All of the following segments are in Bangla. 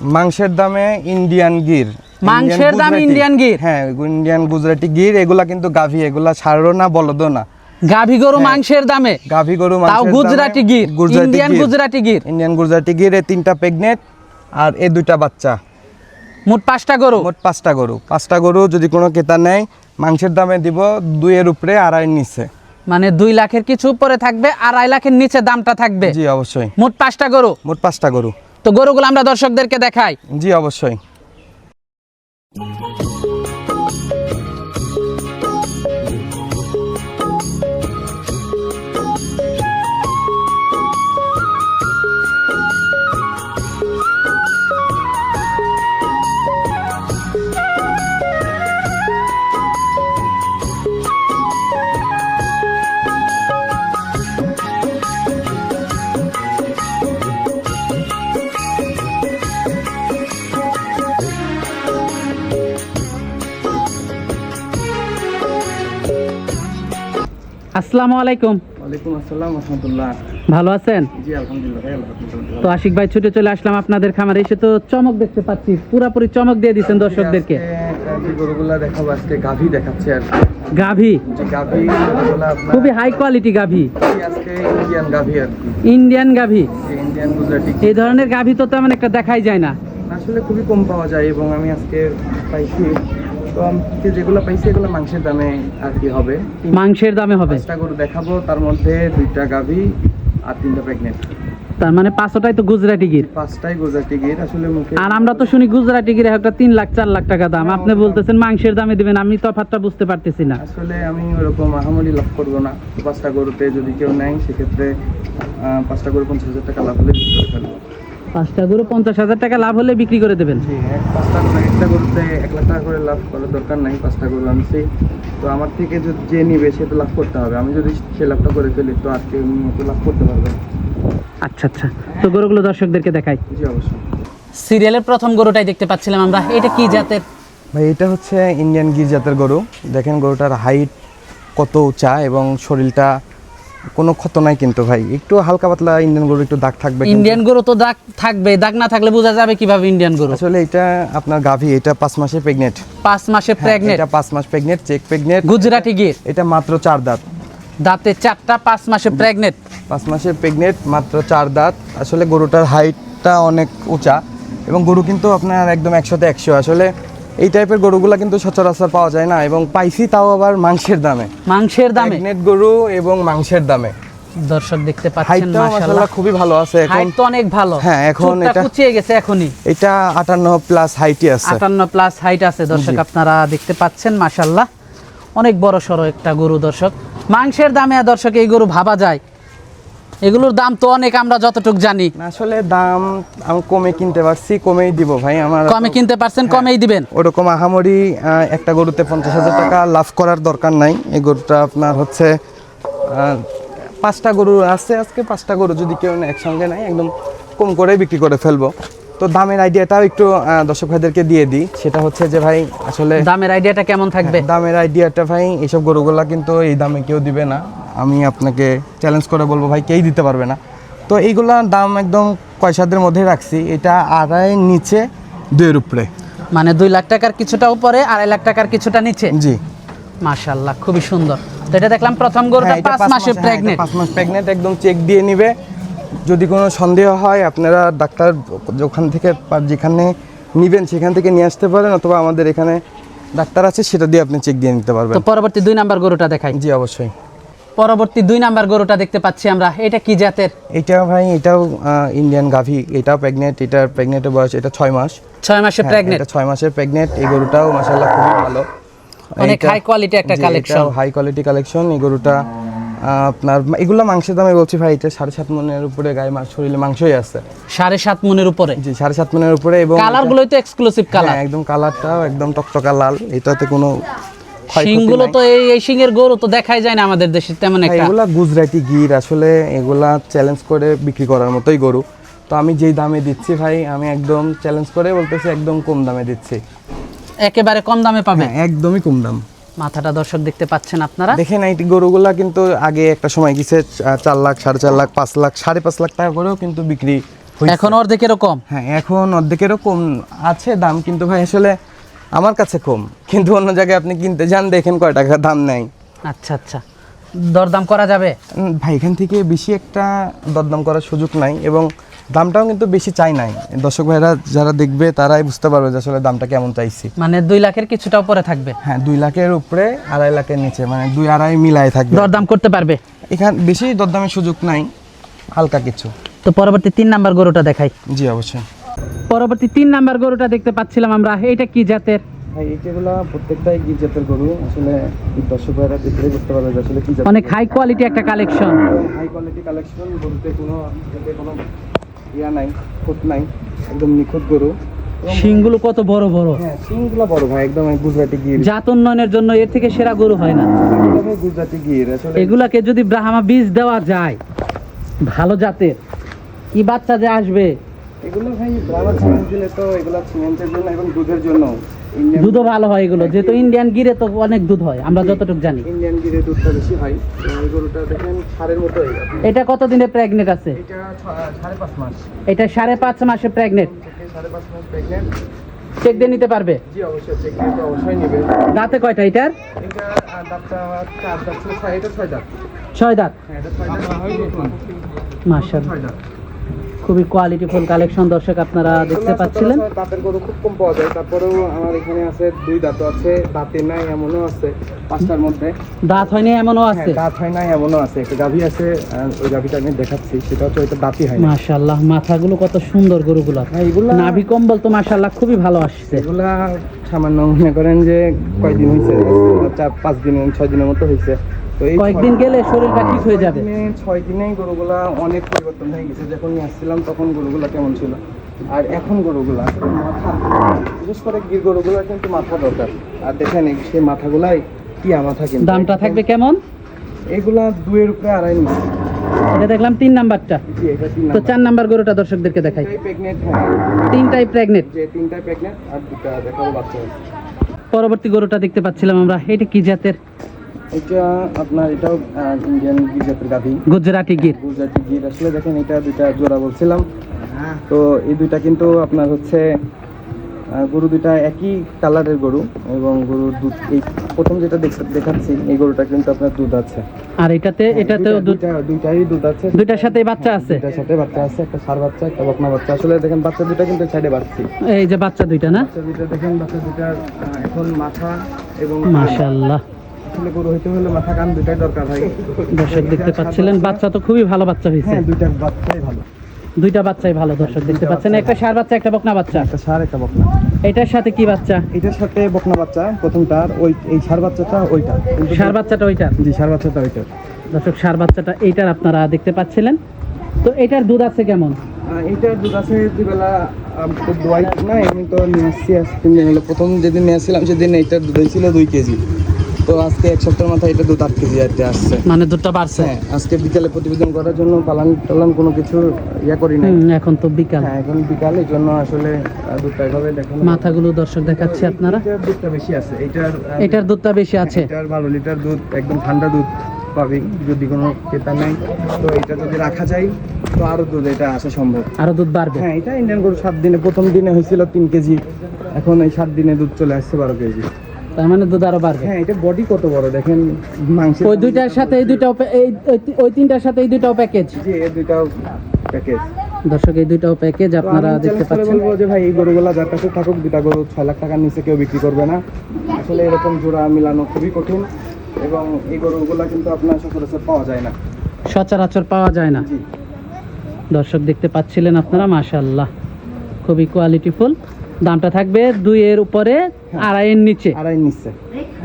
মাংসের দামে ইন্ডিয়ান গির। মাংসের দামে। ইন্ডিয়ান গির? হ্যাঁ ইন্ডিয়ান গুজরাটি গির এগুলা কিন্তু গাভি এগুলা সারও না বলদও না। গাভী গরু হ্যাঁ। মাংসের দামে? গাভি গরু তাও গুজরাটি গির ইন্ডিয়ান গুজরাটি গির? ইন্ডিয়ান গুজরাটি গির এ তিনটা প্রেগনেন্ট আর দুইটা বাচ্চা। মোট পাঁচটা গরু? মোট পাঁচটা গরু। পাঁচটা গরু যদি কোনো ক্রেতা নেয় মাংসের দামে দিব দুইয়ের উপরে আড়াই নিচে। মানে দুই লাখের কিছু উপরে থাকবে আড়াই লাখের নিচে দামটা থাকবে? জি অবশ্যই। মোট পাঁচটা গরু? মোট পাঁচটা গরু। তো গরুগুলো আমরা দর্শকদেরকে দেখাই। জি অবশ্যই। আসসালামু আলাইকুম। ওয়ালাইকুম আসসালাম রহমতুল্লাহ ভালো আছেন? জি আলহামদুলিল্লাহ তো আশিক ভাই ছুটে চলে আসলাম আপনাদের খামারে। এসে তো চমক দেখতে পাচ্ছি পুরাপুরি চমক দিয়ে দিচ্ছেন দর্শকদেরকে। গরুগুলা দেখাবো আজকে গাভি দেখাচ্ছি আর কি। গাভী? গাভি খুবই হাই কোয়ালিটি গাভী। আজকে ইন্ডিয়ান গাভি আর ইন্ডিয়ান গাভী? ইন্ডিয়ান গুজরাটি। এই ধরনের গাভী তো তেমন একটা দেখাই যায় না। আসলে খুবই কম পাওয়া যায় এবং আমি আজকে পাইছি। তো আমি যেগুলো পাইছি এগুলো মাংসের দামে আর কি হবে? মাংসের দামে হবে? পাঁচটা গরু দেখাবো তার মধ্যে দুইটা গাভি আর তিনটা প্রেগনেন্ট তার মানে পাঁচটাই তো গুজরাটি গির? পাঁচটাই গুজরাটি গির আসলে মুখে আর আমরা তো শুনি গুজরাটি গিরে একটা তিন লাখ চার লাখ টাকা দাম। আপনি বলতেছেন মাংসের দামে দিবেন আমি তফাৎটা বুঝতে পারতেছি না। আসলে আমি ওরকম আহামরি লাভ করব না। পাঁচটা গরুতে যদি কেউ নেয় সেক্ষেত্রে পাঁচটা গরু পঞ্চাশ হাজার টাকা লাভ হলে পাঁচটা গরু পঞ্চাশ হাজার টাকা লাভ হলে বিক্রি করে দেবেন। পাঁচটা গরু একটা গরুতে এক লাখ টাকা করে লাভ করার দরকার নাই পাঁচটা গরু আনছি। তো আমার থেকে যদি যে নিবে সে তো লাভ করতে হবে। আমি যদি সে লাভটা করে ফেলি তো আর কেউ নিয়ে তো লাভ করতে পারবে আচ্ছা আচ্ছা। তো গরুগুলো দর্শকদেরকে দেখাই। জি অবশ্যই। সিরিয়ালের প্রথম গরুটাই দেখতে পাচ্ছিলাম আমরা। এটা কি জাতের? ভাই এটা হচ্ছে ইন্ডিয়ান গির জাতের গরু। দেখেন গরুটার হাইট কত উঁচা এবং শরীরটা কোনো ক্ষত নাই কিন্তু ভাই। একটু হালকা পাতলা ইন্ডিয়ান গরু একটু দাগ থাকবে ইন্ডিয়ান গরু তো দাগ থাকবে দাগ না থাকলে বোঝা যাবে কীভাবে ইন্ডিয়ান গরু। আসলে এটা আপনার গাভী এটা পাঁচ মাসে প্রেগনেন্ট পাঁচ মাসে প্রেগনেন্ট এটা পাঁচ মাস pregnant check pregnant Gujarati Gir. এটা মাত্র চার দাঁত। দাঁতে চারটা পাঁচ মাসে প্রেগনেন্ট পাঁচ মাসে প্রেগনেন্ট মাত্র চার দাঁত। আসলে গরুটার হাইটটা অনেক উঁচা। এবং গরু কিন্তু আপনার একদম একশোতে একশো। আসলে এই টাইপের গরুগুলা কিন্তু সচরাচর পাওয়া যায় না এবং পাইছি তাও আবার মাংসের দামে। মাংসের দামে? প্রেগনেন্ট গরু এবং মাংসের দামে। দর্শক দেখতে পাচ্ছেন মাশাআল্লাহ। মাশাআল্লাহ খুবই ভালো আছে এখন হাইট তো অনেক ভালো। হ্যাঁ, এখন এটা- কুচিয়ে গেছে এখনই। এটা আটান্ন প্লাস হাইটই আছে। আটান্ন প্লাস হাইট আছে দর্শক আপনারা দেখতে পাচ্ছেন মাশাল্লাহ অনেক বড় সড়ো একটা গরু দর্শক। মাংসের দামে দর্শক এই গরু ভাবা যায়। এগুলোর দাম তো অনেক আমরা যতটুক জানি। আসলে দাম আমি কমে কিনতে পারছি কমেই দিব ভাই আমার কমে কিনতে পারছেন হ্যাঁ। কমেই দিবেন? ওরকম আহামরি একটা গরুতে পঞ্চাশ হাজার টাকা লাভ করার দরকার নাই। এই গরুটা আপনার হচ্ছে পাঁচটা গরু আছে আজকে পাঁচটা গরু যদি কেউ একসঙ্গে নেয় একদম কম করে বিক্রি করে ফেলব। তো দামের আইডিয়াটাও একটু দর্শক ভাইদেরকে দিয়ে দিই। সেটা হচ্ছে যে ভাই আসলে দামের আইডিয়াটা কেমন থাকবে? দামের আইডিয়াটা ভাই এইসব গরুগুলা কিন্তু এই দামে কেউ দিবে না। আমি আপনাকে চ্যালেঞ্জ করে বলব ভাই কেই দিতে পারবে না। তো এইগুলার দাম একদম কয়সাদের মধ্যে রাখছি। এটা আড়াই নিচে দুইয়ের উপরে। মানে দুই লাখ টাকার কিছুটা উপরে আড়াই লাখ টাকার কিছুটা নিচে? জি। মাশাল্লাহ খুবই সুন্দর। তো এটা দেখলাম প্রথম গরুটা হ্যাঁ, পাঁচ মাসে মাস- হ্যাঁ, প্রেগনেন্ট পাঁচ মাস প্রেগনেন্ট একদম চেক দিয়ে নিবে। যদি কোনো সন্দেহ হয় আপনারা ডাক্তার ওখান থেকে যেখানে নিবেন সেখান থেকে নিয়ে আসতে পারেন অথবা আমাদের এখানে ডাক্তার আছে সেটা দিয়ে আপনি চেক দিয়ে নিতে পারবেন। তো পরবর্তী দুই নাম্বার গরুটা দেখাই। জি অবশ্যই। পরবর্তী দুই নাম্বার গরুটা দেখতে পাচ্ছি আমরা। এটা কি জাতের? এটা ভাই এটাও ইন্ডিয়ান গাভি এটাও প্রেগনেন্ট এটার প্রেগনেন্টের বয়স এটা ছয় মাস। ছয় মাসের হ্যাঁ, প্রেগনেন্ট এটা ছয় মাসের প্রেগনেন্ট এই গরুটাও মাসাল্লাহ খুবই ভালো। অনেক high quality একটা collection। হাই কোয়ালিটি কালেকশন এই গরুটা আপনার এগুলো মাংসের দামে বলছি ভাই এটা সাড়ে সাত মনের উপরে গায়ে মাংস শরীরে মাংসই আছে। সাড়ে সাত মনের উপরে? জি সাড়ে সাত মনের উপরে এবং কালার গুলোই তো এক্সক্লুসিভ কালার। হ্যাঁ, একদম কালারটাও একদম টকটকা লাল এটাতে কোনো শিংগুলো তো এই এই শিংয়ের গরু তো দেখাই যায় না আমাদের দেশে তেমন একটা। এগুলা গুজরাটি গির আসলে এগুলা চ্যালেঞ্জ করে বিক্রি করার মতোই গরু। তো আমি যেই দামে দিচ্ছি ভাই আমি একদম চ্যালেঞ্জ করে বলতেছি একদম কম দামে দিচ্ছি। একেবারে কম দামে পাবে? হ্যাঁ একদমই কম দাম। মাথাটা দর্শক দেখতে পাচ্ছেন আপনারা। দেখেন এই গরুগুলা কিন্তু আগে একটা সময় গেছে চার লাখ সাড়ে চার লাখ পাঁচ লাখ সাড়ে পাঁচ লাখ টাকা করেও কিন্তু বিক্রি এখন অর্ধেকেরও কম হ্যাঁ এখন অর্ধেকেরও কম আছে দাম কিন্তু ভাই আসলে আমার কাছে কম। কিন্তু অন্য জায়গায় আপনি কিনতে যান দেখেন কয় টাকা দাম নেই আচ্ছা আচ্ছা। দরদাম করা যাবে? ভাই এখান থেকে বেশি একটা দরদাম করার সুযোগ নাই এবং দামটাও কিন্তু বেশি চাই নাই। দর্শক ভাইরা যারা দেখবে তারাই বুঝতে পারবে যে আসলে দামটা কেমন চাইছি। মানে দুই লাখের কিছুটা উপরে থাকবে। হ্যাঁ দুই লাখের উপরে আড়াই লাখের নিচে মানে দুই আড়াই মিলাই থাকবে। দরদাম করতে পারবে? এখান বেশি দরদামের সুযোগ নাই হালকা কিছু। তো পরবর্তী তিন নাম্বার গরুটা দেখাই। জি অবশ্যই। পরবর্তী তিন নাম্বার গরুটা দেখতে পাচ্ছিলাম আমরা। এটা কি জাতের? ভাই প্রত্যেকটাই গির জাতের গরু? আসলে দেখলে বুঝতে পারবে আসলে কি অনেক হাই কোয়ালিটি একটা কালেকশন হাই কোয়ালিটি কালেকশন গরুতে কোনো কোনো ইয়া নাই খুঁত নাই একদম নিখুঁত গরু। শিংগুলো কত বড় বড়? হ্যাঁ শিংগুলো বড় ভাই একদম গুজরাটি গির। জাত উন্নয়নের জন্য এর থেকে সেরা গরু হয় না। গুজরাটি গির আসলে এগুলাকে যদি ব্রাহ্মা বীজ দেওয়া যায় ভালো জাতের কি বাচ্চা যে আসবে? এগুলো ভাই ব্রাহ্মা ছিমেন্ট দিলে তো এগুলো ছিমেন্টের জন্য এবং দুধের জন্য। দুধও ভালো হয় এগুলো। যেহেতু ইন্ডিয়ান গিরে তো অনেক দুধ হয় আমরা যতটুকু জানি। ইন্ডিয়ান গিরে দুধটা বেশি হয়। এই গরুটা দেখেন সারের মতোই এটা কতদিনে প্রেগনেন্ট আছে? এটা ছ- সাড়ে পাঁচ মাস। এটা সাড়ে পাঁচ মাসে প্রেগনেন্ট মাস চেক দিয়ে নিতে পারবে? জি অবশ্যই চেক দিয়ে অবশ্যই নেবে। দাঁতে কয়টা এটার? এটা দাঁতটা চার দাঁত ছয়- এটা ছয় দাঁত। ছয় দাঁত। হ্যাঁ এটা ছয় দাঁত। মার্শাল ছয় দাঁত। খুবই কোয়ালিটিফুল কালেকশন দর্শক আপনারা দেখতে পাচ্ছিলেন। দাঁতের গরু খুব কম পাওয়া যায়। তারপরেও আমার এখানে আছে দুই দাঁতও আছে দাঁতে নাই এমনও আছে পাঁচটার মধ্যে। দাঁত হয়নি এমনও হ্যাঁ, আছে? দাঁত হয় নাই এমনও আছে। একটা গাভী আছে ওই গাভীটা আমি দেখাচ্ছি সেটা হচ্ছে ওইটা দাঁতই হয় না মাশাল্লাহ মাথাগুলো কত সুন্দর গরুগুলো। হ্যাঁ, এগুলা নাভি কম্বল তো মাশাল্লাহ খুবই ভালো আসছে। এগুলা সামান্য মনে করেন যে কয়দিন হয়েছে চার পাঁচ দিন ছয় দিনের মতো হয়েছে কয়েকদিন গেলে শরীরটা ঠিক হয়ে যাবে। ছয় দিনেই গরুগুলা অনেক পরিবর্তন হয়ে গেছে। যখন নিয়ে আসছিলাম তখন গরুগুলা কেমন ছিল? আর এখন গরুগুলা মাথা। বিশেষ করে গির গরুগুলা কিন্তু মাথা দরকার। আর দেখেন এই সেই মাথাগুলাই টিয়া মাথা কিন্তু। দামটা থাকবে কেমন? এগুলা দুয়ের উপরে আড়াই নিচ্ছে। এটা দেখলাম তিন নাম্বারটা। তো চার নাম্বার গরুটা দর্শকদেরকে দেখাই। হ্যাঁ। তিনটাই প্রেগনেন্ট যে তিনটায় প্রেগনেন্ট আর দুটা দেখাবো বাচ্চা পরবর্তী গরুটা দেখতে পাচ্ছিলাম আমরা। এটা কি জাতের? এটা আপনার এটাও ইন্ডিয়ান গির জাতের গাভী। গুজরাটি গির। গুজরাটি গির আসলে দেখেন এটা দুইটা জোড়া বলছিলাম। তো এই দুইটা কিন্তু আপনার হচ্ছে গরু দুইটা একই কালারের গরু এবং গরুর দুধ এই প্রথম যেটা দেখাচ্ছি এই গরুটা কিন্তু আপনার দুধ আছে। আর এটাতে এটাতেও দুইটা- দুধ দুইটা- দুইটারই দুধ আছে। দুইটার সাথে বাচ্চা আছে? দুইটার সাথে বাচ্চা আছে একটা সার বাচ্চা একটা বকনা বাচ্চা। আসলে দেখেন বাচ্চা দুইটা কিন্তু সাইডে বাচ্চি এই যে বাচ্চা দুইটা না? বাচ্চা দুইটা দেখেন বাচ্চা দুইটার এখন মাথা এবং কান। আসলে গরু হইতে হলে মাথা কান দুইটাই দরকার হয় দর্শক দেখতে পাচ্ছিলেন বাচ্চা তো খুবই ভালো বাচ্চা হয়েছে হ্যাঁ দুইটা বাচ্চাই ভালো। দুইটা বাচ্চাই ভালো দর্শক দেখতে পাচ্ছেন একটা সার বাচ্চা একটা বকনা বাচ্চা। একটা সার একটা বকনা। এটার সাথে কি বাচ্চা? এটার সাথে বকনা বাচ্চা প্রথমটার ওই এই সার বাচ্চাটা ওইটা। সার বাচ্চাটা ওইটা? জি সার বাচ্চাটা ওইটা। দর্শক সার বাচ্চাটা এইটার আপনারা দেখতে পাচ্ছিলেন। তো এটার দুধ আছে কেমন? আহ, এইটার দুধ আছে দুবেলা দোয়াই না এমনি তো নিয়ে আসছি তিন দিন হলো। প্রথম যেদিন নিয়ে আসছিলাম সেদিন এইটার দুধ ছিল দুই কেজি। তো আজকে এক সপ্তাহের মাথায় এটা দুধ আট কেজি আসছে। মানে দুধটা বাড়ছে? হ্যাঁ আজকে বিকালে প্রতিবেদন করার জন্য পালান টালান কোনো কিছু ইয়া করি নাই। এখন তো বিকাল। হ্যাঁ এখন বিকাল এই জন্য আসলে দুধটা এভাবে দেখানো মাথাগুলো দর্শক দেখাচ্ছি আপনারা? দুধটা বেশি আছে। এইটার আহ, এটার দুধটা বেশি আছে। এটার বারো লিটার দুধ একদম ঠান্ডা দুধ পাবি যদি কোনো ক্রেতা নেই তো এটা যদি রাখা যায় তো আরও দুধ এটা আসা সম্ভব। আরও দুধ বাড়বে? হ্যাঁ এটা ইন্ডিয়ান গরু সাত দিনে প্রথম দিনে হয়েছিল তিন কেজি। এখন এই সাত দিনে দুধ চলে আসছে বারো কেজি। তার মানে দুধ আরও বাড়বে। হ্যাঁ এটা বডি কত বড়? দেখেন মাংস ওই দুইটার সাথে এই দুইটাও এই ওই- তিনটার সাথে এই দুইটাও প্যাকেজ জি এই দুইটাও প্যাকেজ দর্শক এই দুইটাও প্যাকেজ আপনারা দেখতে পাচ্ছেন। বলব যে ভাই এই গরুগুলা যার কাছে থাকুক দুটা গরু ছয় লাখ টাকার নিচে কেউ বিক্রি করবে না। আসলে এরকম জোড়া মিলানো খুবই কঠিন এবং এই গরুগুলা কিন্তু আপনার সচরাচর পাওয়া যায় না। সচরাচর পাওয়া যায় না। দর্শক দেখতে পাচ্ছিলেন আপনারা মাশাল্লাহ খুবই কোয়ালিটিফুল দামটা থাকবে দুই এর উপরে আড়াইয়ের নিচে। আড়াই নিচ্ছে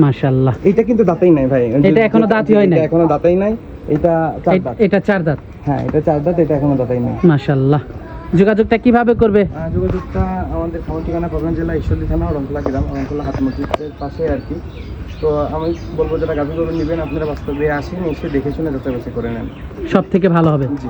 মাশাল্লাহ এটা কিন্তু দাঁতেই নাই ভাই। এটা এখনও দাঁতই হয় নাই। এখনও দাঁতেই নাই। এটা চার দাঁত। এটা চার দাঁত? হ্যাঁ এটা চার দাঁত এটা এখনও দাঁতেই নাই। মাশাল্লাহ যোগাযোগটা কীভাবে করবে? যোগাযোগটা আমাদের খাবার ঠিকানা পাবেন জেলা ঈশ্বরদী থানা রংখোলা গ্রাম রংখোলা হাট মসজিদের পাশে আর কি। তো আমি বলব যারা গাভী গরু নেবেন আপনারা বাস্তবে আসেন এসে দেখে শুনে যাচাই করে নেন। সব থেকে ভালো হবে। জি।